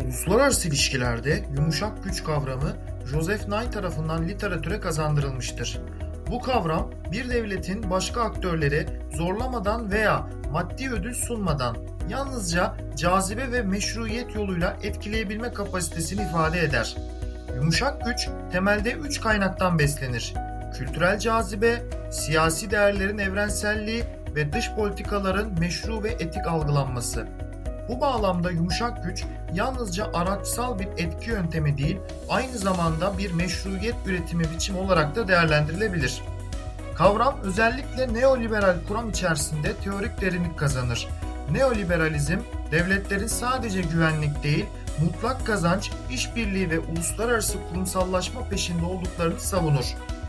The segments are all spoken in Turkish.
Uluslararası ilişkilerde yumuşak güç kavramı Joseph Nye tarafından literatüre kazandırılmıştır. Bu kavram bir devletin başka aktörleri zorlamadan veya maddi ödül sunmadan yalnızca cazibe ve meşruiyet yoluyla etkileyebilme kapasitesini ifade eder. Yumuşak güç temelde üç kaynaktan beslenir. Kültürel cazibe, siyasi değerlerin evrenselliği ve dış politikaların meşru ve etik algılanması. Bu bağlamda yumuşak güç yalnızca araçsal bir etki yöntemi değil, aynı zamanda bir meşruiyet üretimi biçimi olarak da değerlendirilebilir. Kavram özellikle neoliberal kuram içerisinde teorik derinlik kazanır. Neoliberalizm, devletlerin sadece güvenlik değil, mutlak kazanç, işbirliği ve uluslararası kurumsallaşma peşinde olduklarını savunur.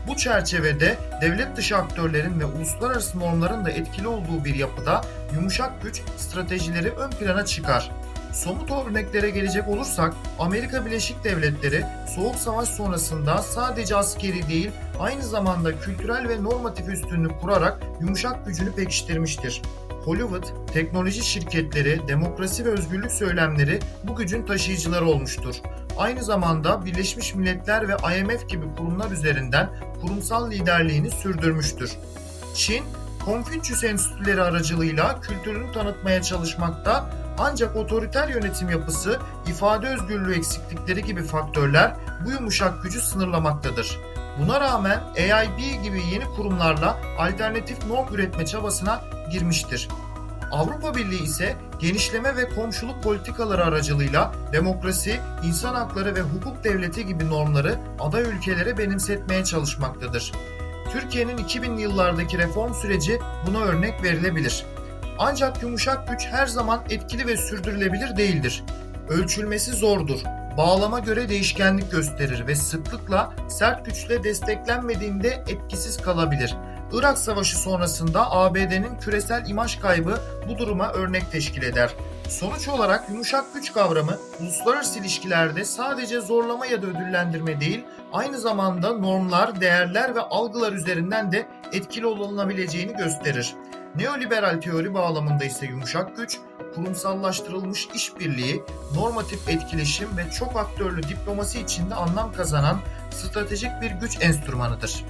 Bu çerçevede devlet dışı aktörlerin ve uluslararası normların da etkili olduğu bir yapıda yumuşak güç stratejileri ön plana çıkar. Somut örneklere gelecek olursak Amerika Birleşik Devletleri Soğuk Savaş sonrasında sadece askeri değil aynı zamanda kültürel ve normatif üstünlük kurarak yumuşak gücünü pekiştirmiştir. Hollywood, teknoloji şirketleri, demokrasi ve özgürlük söylemleri bu gücün taşıyıcıları olmuştur. Aynı zamanda Birleşmiş Milletler ve IMF gibi kurumlar üzerinden kurumsal liderliğini sürdürmüştür. Çin, Konfüçyüs enstitüleri aracılığıyla kültürünü tanıtmaya çalışmakta ancak otoriter yönetim yapısı, ifade özgürlüğü eksiklikleri gibi faktörler bu yumuşak gücü sınırlamaktadır. Buna rağmen AIB gibi yeni kurumlarla alternatif norm üretme çabasına girmiştir. Avrupa Birliği ise genişleme ve komşuluk politikaları aracılığıyla demokrasi, insan hakları ve hukuk devleti gibi normları aday ülkelere benimsetmeye çalışmaktadır. Türkiye'nin 2000'li yıllardaki reform süreci buna örnek verilebilir. Ancak yumuşak güç her zaman etkili ve sürdürülebilir değildir. Ölçülmesi zordur. Bağlama göre değişkenlik gösterir ve sıklıkla sert güçle desteklenmediğinde etkisiz kalabilir. Irak Savaşı sonrasında ABD'nin küresel imaj kaybı bu duruma örnek teşkil eder. Sonuç olarak yumuşak güç kavramı uluslararası ilişkilerde sadece zorlama ya da ödüllendirme değil, aynı zamanda normlar, değerler ve algılar üzerinden de etkili olunabileceğini gösterir. Neoliberal teori bağlamında ise yumuşak güç, kurumsallaştırılmış işbirliği, normatif etkileşim ve çok aktörlü diplomasi içinde anlam kazanan stratejik bir güç enstrümanıdır.